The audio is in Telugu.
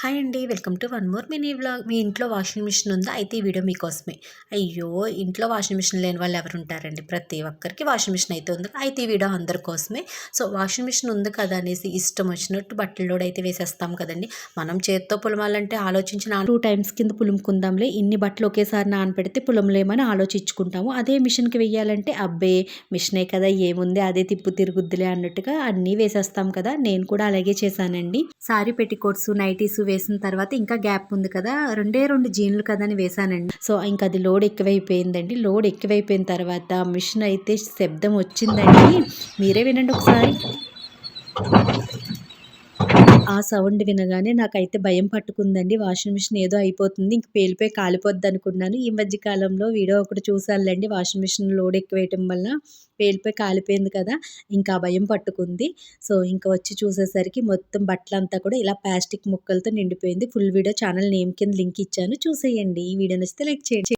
హాయ్ అండి. Welcome to one more mini vlog. మీ ఇంట్లో వాషింగ్ మిషన్ ఉందా? అయితే ఈ వీడియో మీకోసమే. అయ్యో ఇంట్లో వాషింగ్ మిషన్ లేని వాళ్ళు ఎవరు ఉంటారండి ప్రతి ఒక్కరికి వాషింగ్ మిషన్ అయితే ఉంది. అయితే ఈ వీడియో అందరి కోసమే. సో వాషింగ్ మిషన్ ఉంది కదా అనేసి ఇష్టం వచ్చినట్టు బట్టల్లో అయితే వేసేస్తాం కదండి. మనం చేత్తో పులమాలంటే ఆలోచించిన టూ టైమ్స్ కింద పులుముకుందాంలే. ఇన్ని బట్టలు ఒకేసారి నానపెడితే పులంలేమని ఆలోచించుకుంటాము. అదే మిషన్కి వెయ్యాలంటే అబ్బే మిషనే కదా ఏముంది అదే తిప్పు తిరుగుద్దులే అన్నట్టుగా అన్నీ వేసేస్తాం కదా. నేను కూడా అలాగే చేశానండి. సారీ పెట్టికోట్స్ నైటీస్ వేసిన తర్వాత ఇంకా గ్యాప్ ఉంది కదా రెండే రెండు జీన్లు కదా అని వేసానండి సో ఇంకా అది లోడ్ ఎక్కువైపోయిందండి. లోడ్ ఎక్కువైపోయిన తర్వాత మిషన్ అయితే శబ్దం వచ్చిందండి. మీరే వినండి ఒకసారి. ఆ సౌండ్ వినగానే నాకైతే భయం పట్టుకుందండి. వాషింగ్ మిషన్ ఏదో అయిపోతుంది. ఇంక పేలిపోయి కాలిపోద్ది అనుకున్నాను. ఈ మధ్య కాలంలో వీడియో ఒకటి చూసానులేండి వాషింగ్ మిషన్ లోడ్ ఎక్కువేయటం వల్ల పేలిపోయి కాలిపోయింది కదా. ఇంకా భయం పట్టుకుంది. సో ఇంకా వచ్చి చూసేసరికి మొత్తం బట్టలంతా కూడా ఇలా ప్లాస్టిక్ ముక్కలతో నిండిపోయింది. ఫుల్ వీడియో ఛానల్ నేమ్ కింద లింక్ ఇచ్చాను. చూసేయండి. ఈ వీడియో నచ్చితే లైక్ చేయండి.